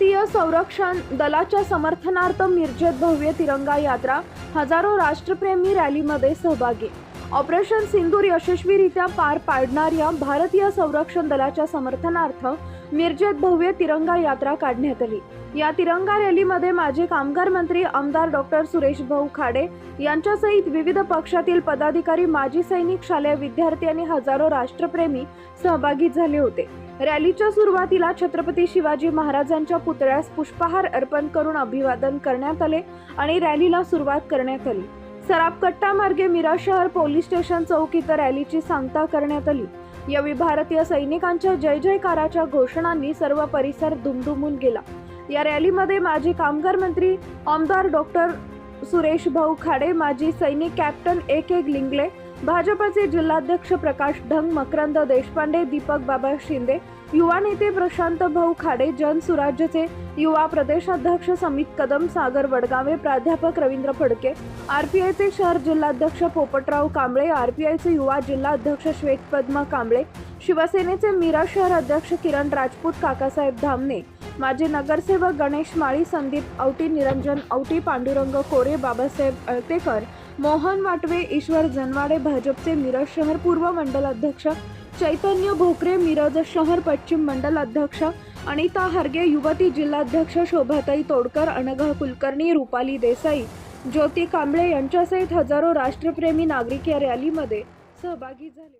भारतीय संरक्षण दलाच्या समर्थनार्थ मिरजेत भव्य तिरंगा यात्रा हजारो राष्ट्रप्रेमी रॅलीमध्ये सहभागी. ऑपरेशन सिंदूर यशस्वीरित्या पार पाडणाऱ्या भारतीय संरक्षण दलाच्या समर्थनार्थ मिरजेत भव्य तिरंगा यात्रा काढण्यात आली. या तिरंगा रॅलीमध्ये माजी कामगार मंत्री आमदार डॉक्टर सुरेश भाऊ खाडे यांच्यासहित विविध पक्षातील पदाधिकारी माजी सैनिक शालेय विद्यार्थी आणि हजारो राष्ट्रप्रेमी सहभागी झाले होते. रॅलीच्या सुरुवातीला छत्रपती शिवाजी महाराजांच्या पुतळ्यास पुष्पहार अर्पण करून अभिवादन करण्यात आले आणि रॅलीला सुरुवात करण्यात आली. सराबकट्टा मार्गे मीरा शहर पोलीस स्टेशन चौक इथं रॅलीची सांगता करण्यात आली. यावेळी भारतीय सैनिकांच्या जय जयकाराच्या घोषणांनी सर्व परिसर दुमदुमून गेला. या रॅलीमध्ये माजी कामगार मंत्री आमदार डॉक्टर सुरेश भाऊ खाडे माजी सैनिक कॅप्टन ए के लिंगले भाजपचे जिल्हाध्यक्ष प्रकाश ढंग मकरंद देशपांडे दीपक बाबा शिंदे युवा नेते प्रशांत भाऊ खाडे जनसुराज्यचे युवा प्रदेशाध्यक्ष समित कदम सागर वडगावे प्राध्यापक रवींद्र फडके आरपीआयचे शहर जिल्हाध्यक्ष पोपटराव कांबळे आरपीआयचे युवा जिल्हाध्यक्ष श्वेतपद्मा कांबळे शिवसेनेचे मीरा शहर अध्यक्ष किरण राजपूत काकासाहेब धामणे माजी नगरसेवक गणेश माळी संदीप औटी निरंजन औटी पांडुरंग कोरे बाबासाहेब अळतेकर मोहन वाटवे ईश्वर जनवाडे भाजपचे मिरज शहर पूर्व मंडल अध्यक्ष चैतन्य भोकरे मिरज शहर पश्चिम मंडल अध्यक्ष अनिता हरगे युवती जिल्हाध्यक्ष शोभाताई तोडकर अनघा कुलकर्णी रुपाली देसाई ज्योती कांबळे यांच्यासहित हजारो राष्ट्रप्रेमी नागरिक या रॅलीमध्ये सहभागी झाले.